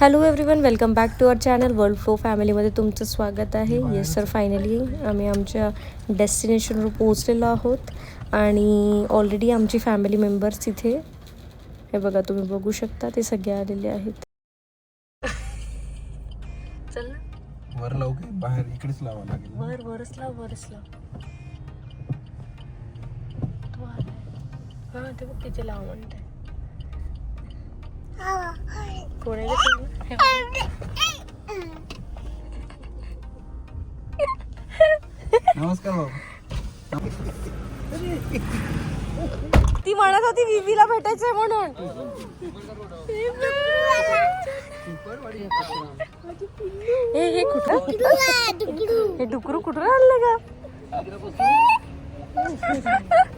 Hello everyone welcome back to our channel world flow फॅमिलीमध्ये तुमचं स्वागत आहे. येस सर फायनली आम्ही आमच्या डेस्टिनेशनवर पोहोचलेलो आहोत आणि ऑलरेडी आमची फॅमिली मेंबर्स तिथे हे बघा तुम्ही बघू शकता ते सगळे आलेले आहेत. चल ना. वर लावू की? बाहेर इकडेच लावा लागेल? वर वरच लाव वरच लाव. तो आलाय हां ते बघ तिथे लाव म्हणते. कोण आहे ग ते? बघ. नमस्कार बाबा ती म्हणत होती विवीला भेटायचंय म्हणून. हे हे कुठं? हे डुकरू कुठं आणलं का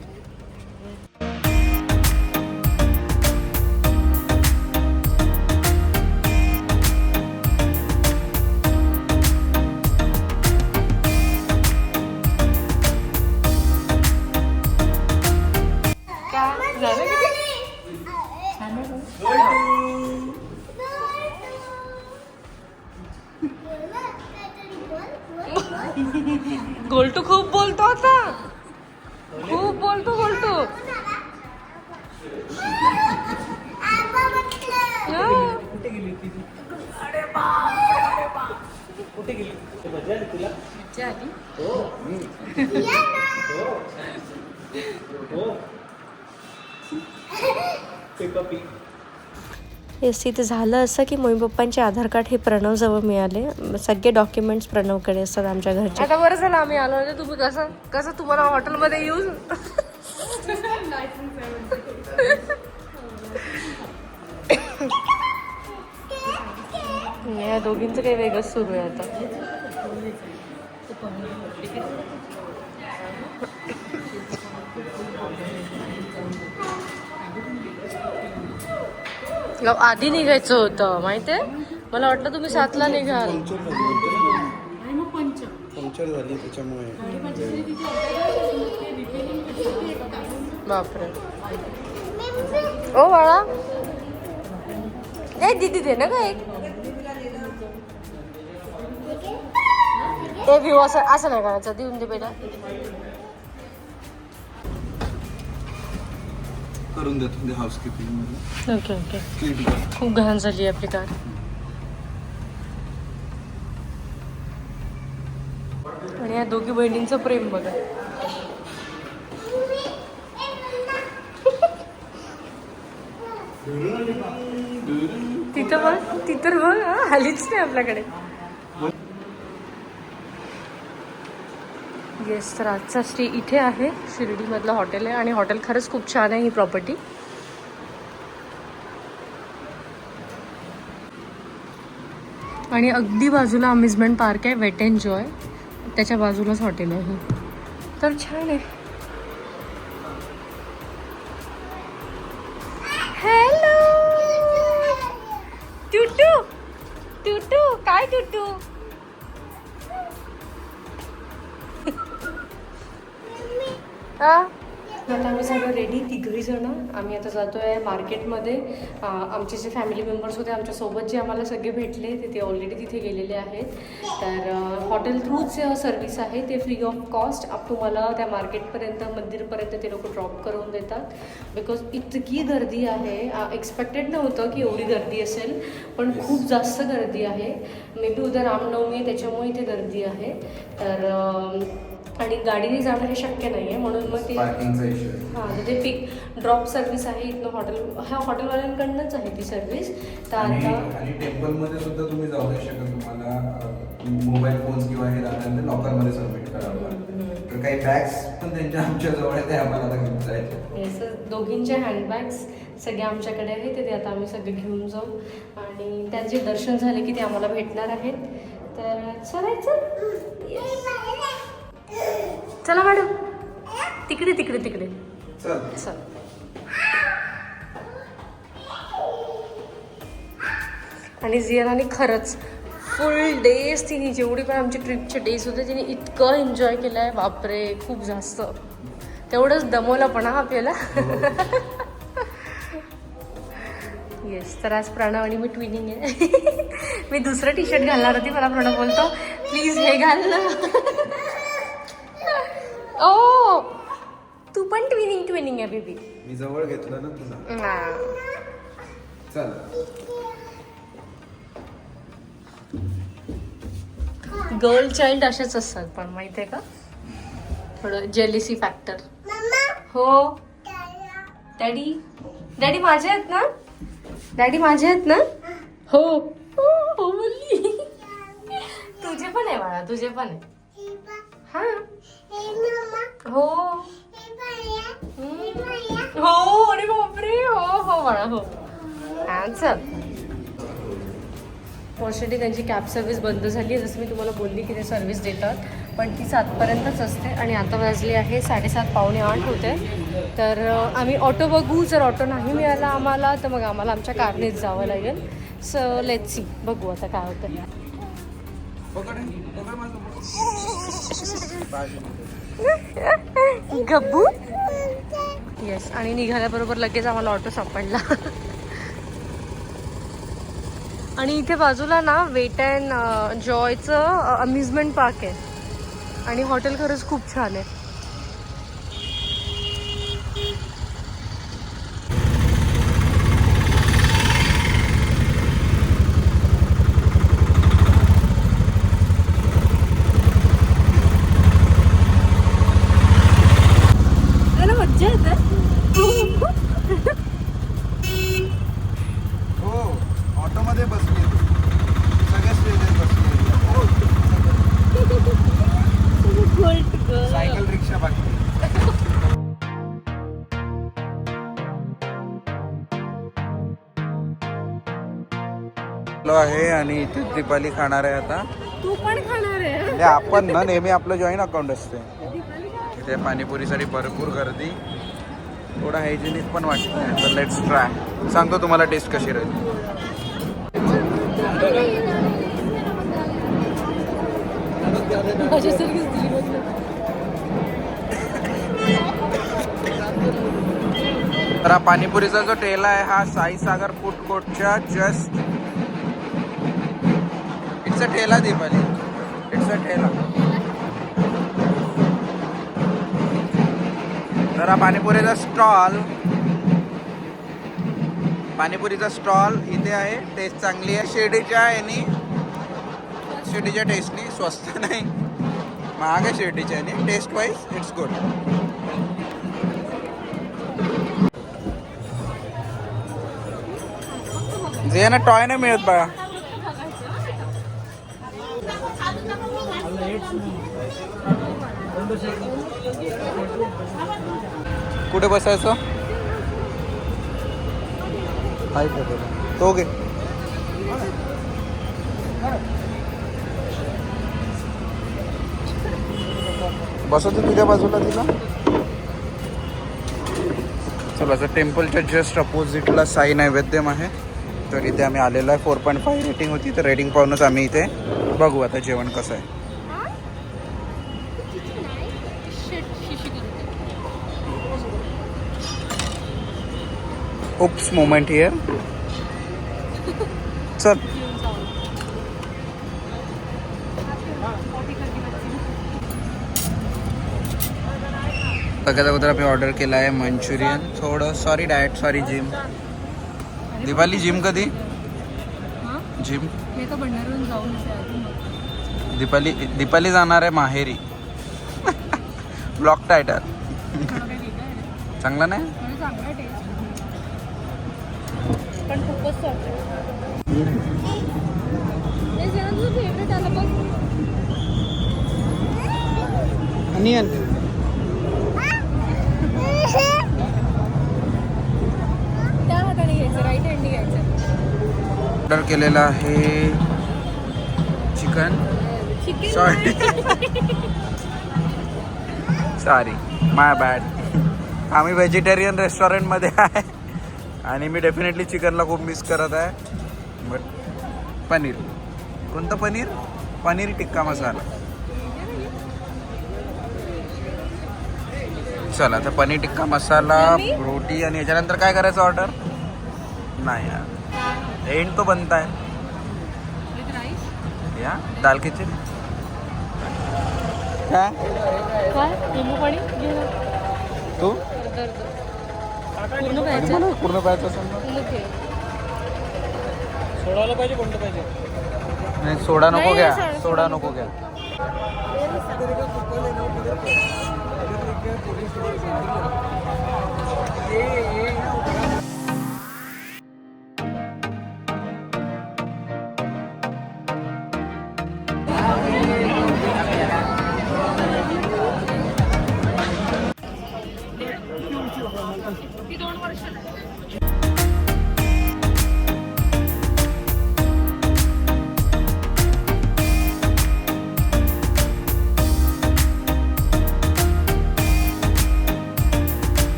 हो. येस इथे झालं असं की मम्मी पप्पांचे आधार कार्ड हे प्रणव जवळ मिळाले. सगळे डॉक्युमेंट्स प्रणवकडे असतात आमच्या घरचे. आता बरं झालं आम्ही आलो म्हणजे तुम्ही कसं कसं तुम्हाला हॉटेलमध्ये येऊन या दोघींचं काही वेगळंच सुरू आहे आता. आधी निघायचं होतं माहितीये? मला वाटलं तुम्ही सातला निघाल. पंक्चर झाली त्याच्यामुळे. बापरे. ओ बाळा. ए दीदी दे ना का एक. ए व्ह्यू असं असं नाही करायचं. देऊन दे बेटा. करून देतो ते हाऊसकीपिंगमध्ये. ओके ओके क्लीन खूप घाण झाली आपली कार. आणि या दोघी बहिणींचं प्रेम बघा. तिथं बघ तिथं बघ हा, आलीच नाही आपल्याकडे. येस तर आजचा स्टे इथे आहे. शिर्डीमधलं हॉटेल आहे आणि हॉटेल खरंच खूप छान आहे ही प्रॉपर्टी आणि अगदी बाजूला अम्युजमेंट पार्क आहे वेट अँड जॉय त्याच्या बाजूलाच हॉटेल आहे तर छान आहे. हॅलो टुटू! टुटू! काय टुटू? आता आम्ही सगळं रेडी तिघही जण. आम्ही आता जातो आहे मार्केटमध्ये आमचे जे फॅमिली मेंबर्स होते आमच्यासोबत जे आम्हाला सगळे भेटले ते ते ऑलरेडी तिथे गेलेले आहेत. तर हॉटेल थ्रूच सर्विस आहे. ते फ्री ऑफ कॉस्ट आप तुम्हाला त्या मार्केटपर्यंत मंदिरपर्यंत ते लोक ड्रॉप करून देतात. बिकॉज इतकी गर्दी आहे. एक्सपेक्टेड नव्हतं की एवढी गर्दी असेल पण खूप जास्त गर्दी आहे. मे बी उद्या रामनवमी आहे त्याच्यामुळे इथे गर्दी आहे. तर आणि गाडीने जाणं हे शक्य नाही आहे म्हणून मग ते पार्किंगचा इश्यू हां तर ते पिक ड्रॉप सर्व्हिस आहे इथनं हॉटेल ह्या हॉटेलवाल्यांकडनंच आहे ती सर्व्हिस तर आता आणि टेम्पलमध्ये सुद्धा तुम्ही जाऊ नाही शकत तुम्हाला मोबाईल फोन्स किंवा हे राहतात लॉकरमध्ये सबमिट करावं लागतं. तर काही बॅग्स पण त्यांच्या आमच्या जवळ आहे ते आम्हाला आता घेऊन जायचे सर दोघींचे हँडबॅग्स सगळे आमच्याकडे आहेत ते आता आम्ही सगळे घेऊन जाऊ. आणि त्यांचे दर्शन झाले की ते आम्हाला भेटणार आहेत. तर चलायचं? Yes. चला मॅडम तिकडे तिकडे तिकडे. चल. आणि जियानाने खरंच फुल डेज तिने जेवढी पण आमची ट्रिपचे डेज होते तिने इतकं एन्जॉय केलं आहे बापरे खूप जास्त. तेवढंच दमवलं पण हा आपल्याला. येस तर आज प्रणव आणि मी ट्विनिंग आहे. मी दुसरं टी शर्ट घालणार होती मला प्रणव बोलतो प्लीज हे घाल ना. ओ! तू पण ट्विनिंग ट्विनिंग आहे बेबी मी जवळ घेतलं ना तुला. चल. गर्ल चाइल्ड असेच असतात पण माहितीये का? थोडं जेलिसी फॅक्टर हो. डॅडी डॅडी माझे आहेत ना? डॅडी माझे आहेत ना? हो. बोलली. तुझे पण आहे बाळा तुझे पण आहे. हा. हो. हो अरे बापरे. हो हो बाळा हो. हा चल. फॉर्च्युनेटली त्यांची कॅब सर्व्हिस बंद झाली आहे. जसं मी तुम्हाला बोलली की ते सर्व्हिस देतात पण ती सातपर्यंतच असते आणि आता वाजली आहे साडेसात पावणे आठ होते. तर आम्ही ऑटो बघू. जर ऑटो नाही मिळाला आम्हाला तर मग आम्हाला आमच्या कारनेच जावं लागेल. सो लेट सी बघू आता काय होतं. गब्बू येस आणि निघाल्याबरोबर लगेच आम्हाला ऑटो सापडला. आणि इथे बाजूला ना वेट अँड जॉयचं अम्युजमेंट पार्क आहे. आणि हॉटेल खरंच खूप छान आहे. आहे आणि इथे दीपाली खाणार आहे आता. तू पण खाणार आहे. आपण ना नेहमी आपलं जॉईन अकाउंट असते. इथे पाणीपुरीसाठी भरपूर गर्दी. थोडं हायजेनिक पण वाटतं तर लेट्स ट्राय सांगतो तुम्हाला टेस्ट कशी राहील. तर हा पाणीपुरीचा जो ठेला आहे हा साई सागर फूड कोर्टच्या जस्ट इट्स अ ठेला दीपाली इट्स अ ठेला जरा पाणीपुरीचा स्टॉल पाणीपुरीचा स्टॉल इथे आहे. टेस्ट चांगली आहे. शिर्डीच्या यानी शिर्डीच्या टेस्टनी स्वस्त नाही. महाग आहे शिर्डीच्या यानी टेस्ट वाईज इट्स गुड जे ना टॉय नाही मिळत बघा कुठे बसायचं? हाय तो घे. बसवतो तुझ्या बाजूला तिला. चला तर टेम्पलच्या जस्ट अपोजिटला साई नैवेद्यम आहे. तर इथे आम्ही आलेलो आहे. फोर पॉईंट फाईव्ह रेटिंग होती. तर रेटिंग पाहूनच आम्ही इथे बघू आता जेवण कसं आहे. उप्स मोमेंट हिअर चल सगळ्यात अगोदर आम्ही ऑर्डर केला आहे मंचुरियन. थोडं sorry diet sorry gym Diwali gym कधी? जिम. दीपाली दीपाली जाणार आहे माहेरी. ब्लॉक आहे. चांगला नाही थोडं चांगलं आहे taste. पण खूपच आहे. तुझं आलं बघ. अनियन. त्या हाताने घ्यायचं राईट हँडी घ्यायचं. ऑर्डर केलेला आहे chicken. Chicken sorry sorry my bad आम्ही व्हेजिटेरियन रेस्टॉरंटमध्ये आहे. आणि मी डेफिनेटली चिकनला खूप मिस करत आहे. बट पनीर. कोणतं पनीर? पनीर टिक्का मसाला. चला तर पनीर टिक्का मसाला? रोटी आणि याच्यानंतर काय करायचं ऑर्डर नाही यार. एंड तो बनता है या दाल खिचडी. काय. तू. पूर्ण प्यायचं मला पूर्ण पाहायचं असेल ना? पूर्ण घे. नाही सोडा नको नाही, घ्या. सोडा- सोडा नको घ्या.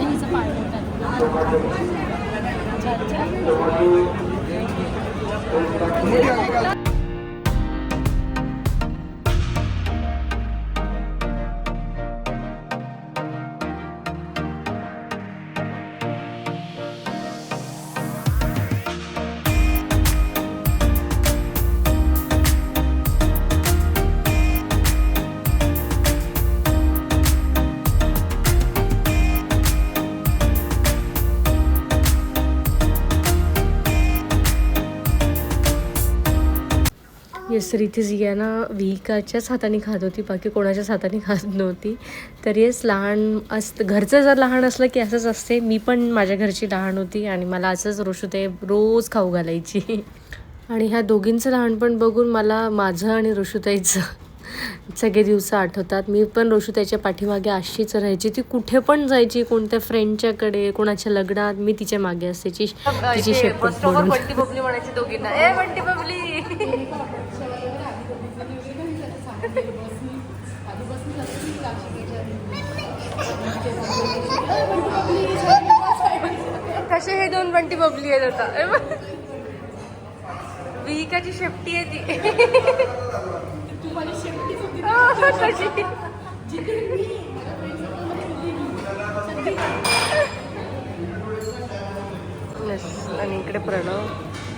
हिचं पाणी अच्छा, अच्छा. येस तर हाताने खात होती बाकी कोणाच्याच हाताने खात नव्हती तर येस लहान असतं घरचं जर लहान असलं की असंच असते मी पण माझ्या घरची लहान होती आणि मला असंच ऋषुते रोज खाऊ घालायची आणि ह्या दोघींचं लहानपण बघून मला माझं आणि ऋषुताईचं सगळे दिवस आठवतात. मी पण ऋषुताईच्या पाठीमागे अशीच राहायची. ती कुठे पण जायची कोणत्या फ्रेंडच्याकडे कोणाच्या लग्नात मी तिच्यामागे असायची. तिची शेपट म्हणून बबली म्हणायची दोघींना. ए बंटी बबली. कसे हे दोन बंटी बबली आहेत आता? विकाची शेपटी आहे ती. कशी? आणि इकडे प्रणव.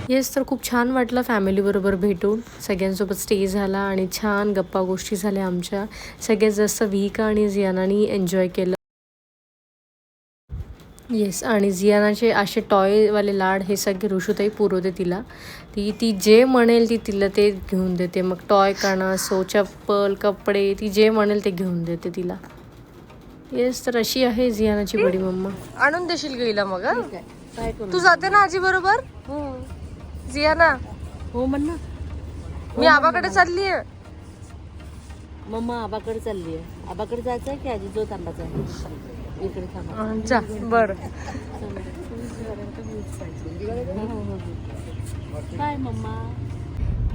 येस तर खूप छान वाटलं फॅमिलीबरोबर भेटून. सगळ्यांसोबत स्टे झाला आणि छान गप्पा गोष्टी झाल्या आमच्या. सगळ्यात जास्त विका आणि जियानानी एन्जॉय केलं. येस आणि जियानाचे असे टॉयवाले लाड हे सगळे ऋषुताई पुरवते तिला. ती ती जे म्हणेल ती तिला ते घेऊन देते. मग टॉय काना असो चप्पल कपडे ती जे म्हणेल ते घेऊन देते तिला. येस तर अशी आहे जियानाची बडी मम्मा. आणून देशील गेला मग हं? काय करू तू जाते ना आजी बरोबर? जियाना? हो म्हण ना. मी आबाकडे चालली आहे मम्मा आबाकडे चालली आहे आबाकडे जायचं आहे की आजी जो थांबायचा आहे इकडे थांबा. जा बर. मम्मा.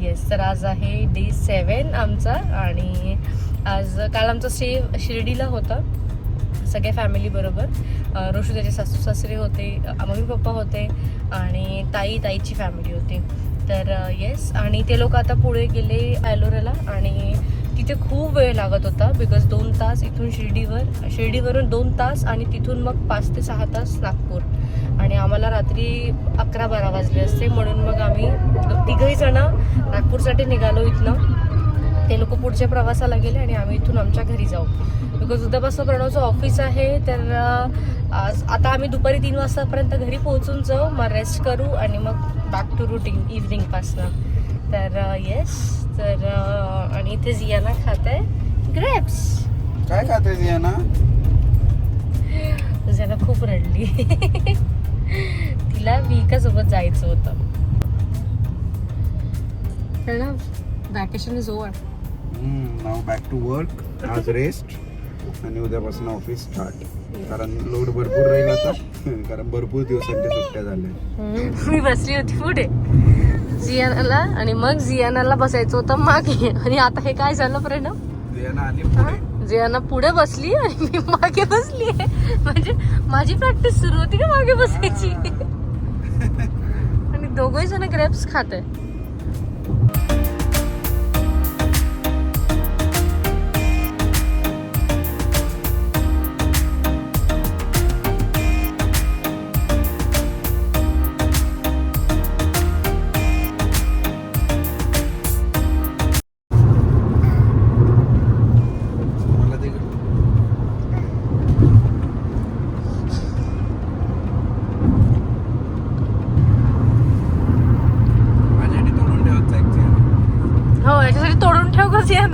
येस तर आज आहे डे सेवन आमचा आणि आज काल आमचा स्टे शिर्डीला होता सगळ्या फॅमिली बरोबर. रोशू त्याचे सासू सासरे होते मम्मी पप्पा होते आणि ताई ताईची फॅमिली होती. तर येस आणि ते लोक आता पुढे गेले ॲलोराला आणि तिथे खूप वेळ लागत होता बिकॉज दोन तास इथून शिर्डीवर शिर्डीवरून दोन तास आणि तिथून मग पाच ते सहा तास नागपूर. आणि आम्हाला रात्री अकरा बारा वाजले असते म्हणून मग आम्ही तिघही जण नागपूरसाठी निघालो इथनं. ते लोक पुढच्या प्रवासाला गेले आणि आम्ही इथून आमच्या घरी जाऊ. बिकॉज उद्यापासून प्रणवचं ऑफिस आहे तर आज आता आम्ही दुपारी तीन वाजतापर्यंत घरी पोहोचून जाऊ मग रेस्ट करू आणि मग बॅक टू रुटीन इव्हनिंगपासनं तर येस तर आणि इथे जियाना खात आहे. ग्रेप्स काय खाते जियाना? जियाना खूप रडली. तिला विकासोबत जायचं होतं. Pranav vacation is over now back to work आज रेस्ट आणि उद्यापासून ऑफिस स्टार्ट कारण लोड भरपूर राहील आता. कारण भरपूर दिवसांच्या सुट्ट्या झाल्या. मी बसली होती पुढे. जियानाला आणि मग जियानाला बसायचं होतं मागे. आणि आता हे काय झालं प्रणव? जियाना पुढे. बसली आणि मी मागे बसली म्हणजे माझी प्रॅक्टिस सुरू होती का मागे बसायची? आणि दोघही जण ग्रेप्स खात आहे.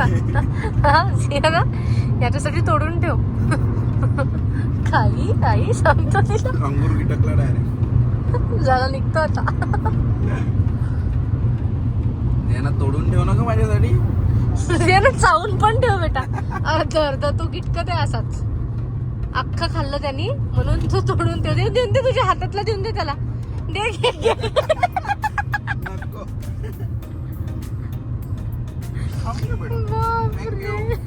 सियाना याच्यासाठी तोडून ठेव. काही काही सांगतो तिला. डायरेक्ट झाला निघतो आता. यांना तोडून ठेव ना का माझ्यासाठी चावून पण ठेव बेटा. अर्ध अर्ध तू किटकत आहे असाच. अख्खं खाल्लं त्यांनी म्हणून तू तोडून ठेव. दे देऊन दे तुझ्या हातातला देऊन दे त्याला. दे. Thank you.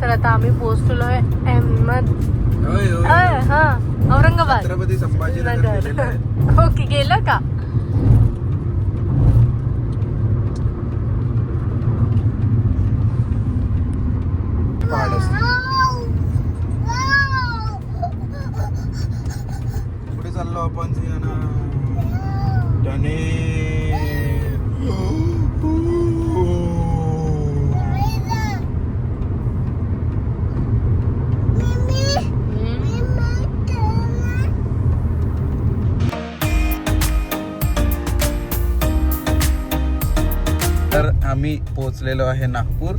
तर आता आम्ही अहमद होय, होय. अय, हा औरंगाबाद छत्रपती संभाजीनगर आहे. ओके गेलं का पहाड असते. आम्ही पोहोचलेलो आहे नागपूर.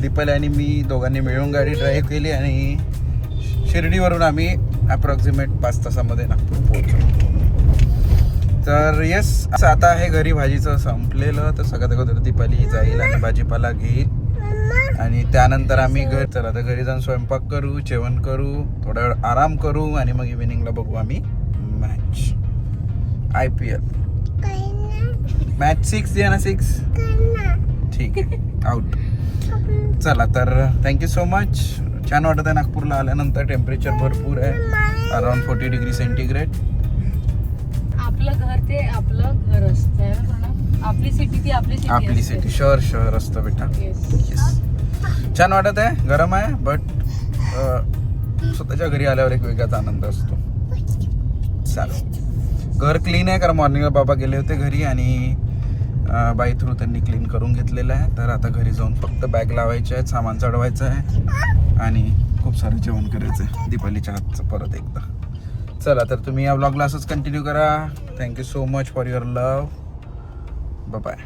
दीपाली आणि मी दोघांनी मिळून गाडी ड्राईव्ह केली आणि शिर्डीवरून आम्ही अप्रॉक्सिमेट पाच तासामध्ये नागपूर पोहोचलो. तर येस असं आता आहे घरी भाजीचं संपलेलं. तर सगळ्यात अगोदर दीपाली जाईल आणि भाजीपाला घेईल. आणि त्यानंतर आम्ही घर चला आता घरी जाऊन स्वयंपाक करू जेवण करू थोडा वेळ आराम करू आणि मग इव्हिनिंगला बघू आम्ही match I P L match six आहे ना सिक्स ठीक आहे. आउट चला तर थँक्यू सो मच छान वाटत आहे नागपूरला आल्यानंतर टेम्परेचर भरपूर आहे. अराउंड फोर्टी डिग्री सेंटीग्रेड आपलं घर ते आपलं घर असतं? आपली सिटी ती आपली सिटी आपली सिटी शहर शहर असतं बेटा. छान वाटत आहे गरम आहे बट स्वतःच्या घरी आल्यावर एक वेगळाच आनंद असतो. चालेल. घर क्लीन आहे कारण मॉर्निंगला बाबा गेले होते घरी आणि बाय थ्रू त्यांनी क्लीन करून घेतलेलं आहे. तर आता घरी जाऊन फक्त बॅग लावायची आहे सामान चढवायचं आहे आणि खूप सारं जेवण करायचं आहे. दीपालीच्या हातचं परत एकदा. चला तर तुम्ही या ब्लॉगला असंच कंटिन्यू करा. Thank you so much for your love bye